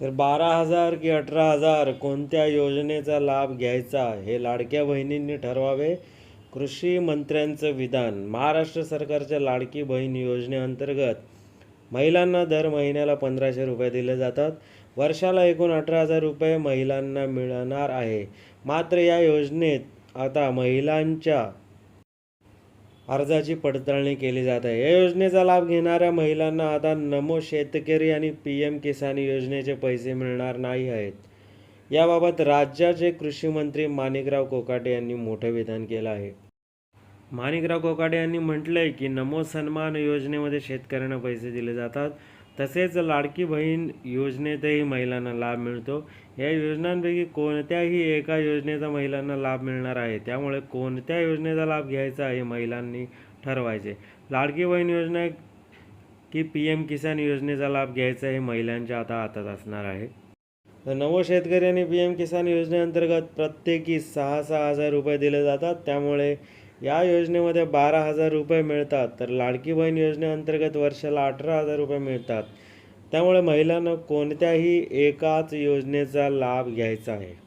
तर बारा हजार की अठरा हजार कोणत्या योजनेचा लाभ घ्यायचा? हे लाडक्या बहिणींनी ठरवावे. कृषी मंत्र्यांचं विधान. महाराष्ट्र सरकारच्या लाडकी बहीण योजनेअंतर्गत महिलांना दर महिन्याला पंधराशे रुपये दिले जातात. वर्षाला एकूण अठरा हजार रुपये महिलांना मिळणार आहे. मात्र या योजनेत आता महिलांच्या अर्जाची पडताळणी केली जात आहे. या योजनेचा लाभ घेणाऱ्या महिलांना आता नमो शेतकरी आणि पी एम किसान योजनेचे पैसे मिळणार नाही आहेत. याबाबत राज्याचे कृषी मंत्री माणिकराव कोकाटे यांनी मोठं विधान केलं आहे. माणिकराव कोकाटे यांनी म्हटलंय की नमो सन्मान योजनेमध्ये शेतकऱ्यांना पैसे दिले जातात. तसेच लाडकी बहीण योजनेतही महिलांना लाभ मिळतो. या योजनांपैकी कोणत्याही एका योजनेचा महिलांना लाभ मिळणार आहे त्यामुळे कोणत्या योजनेचा लाभ घ्यायचा हे महिलांनी ठरवायचे. लाडकी बहीण योजना की पी एम किसान योजनेचा लाभ घ्यायचा हे महिलांच्या आता हातात असणार आहे. तर नवो शेतकरी आणि पी एम किसान योजनेअंतर्गत प्रत्येकी सहा सहा हजार रुपये दिले जातात. त्यामुळे या योजनेमध्ये बारा हजार रुपये मिळतात तर लाडकी बहीण योजनेअंतर्गत वर्षाला अठरा हजार रुपये मिळतात. त्यामुळे महिलांना कोणत्याही एकाच योजनेचा लाभ घ्यायचा आहे.